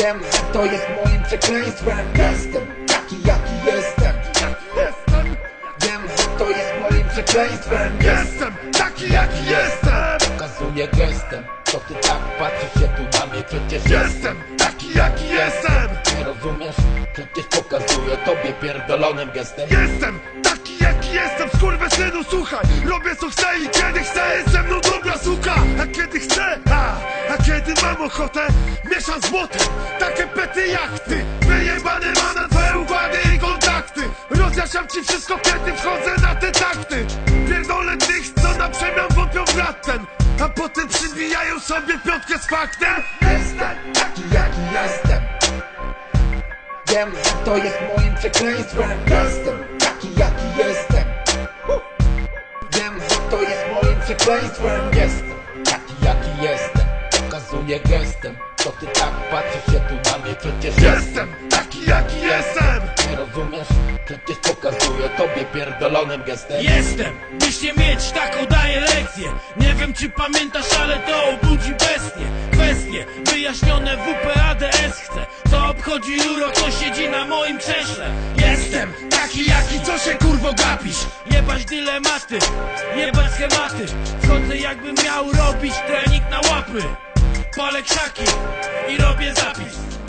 Że to jest moim przekleństwem. Jestem taki jaki jestem. Jestem, Wiem, to jest moim przekleństwem. Jestem taki jaki jestem. Pokazuję gestem Co ty tak patrzysz się tu na mnie Przecież Jestem taki jaki jestem. Nie rozumiesz? Przecież pokazuję tobie pierdolonym gestem. Jestem taki jaki jestem Skurwysynu słuchaj. Robię co chcę i kiedy chcę Jest mam ochotę młotem Takie pety jachty Wyjebany ma na twoje układy i kontakty. Rozjaśniam ci wszystko kiedy wchodzę na te takty. Pierdolę tych co na przemian wątpią w lat ten A potem przybijają sobie piątkę z faktem. Jestem taki jaki jestem. Wiem, to jest moim przekleństwem. Jestem taki jaki jestem. Wiem, to jest moim przekleństwem. Jestem Pokazuję gestem Co ty tak patrzysz się tu na mnie Przecież Jestem. Taki jaki jestem. Nie rozumiesz? Przecież pokazuję tobie pierdolonym gestem. Jestem, byś nie mieć, tak udaję lekcję Nie wiem czy pamiętasz, ale to obudzi bestię. Kwestie wyjaśnione WPADS chcę. Co obchodzi Juro, kto siedzi na moim krześle. Jestem taki jaki, co się kurwo gapisz. Jebać dylematy, jebać schematy. Wchodzę jakbym miał robić trening na łapy Palę i robię zapis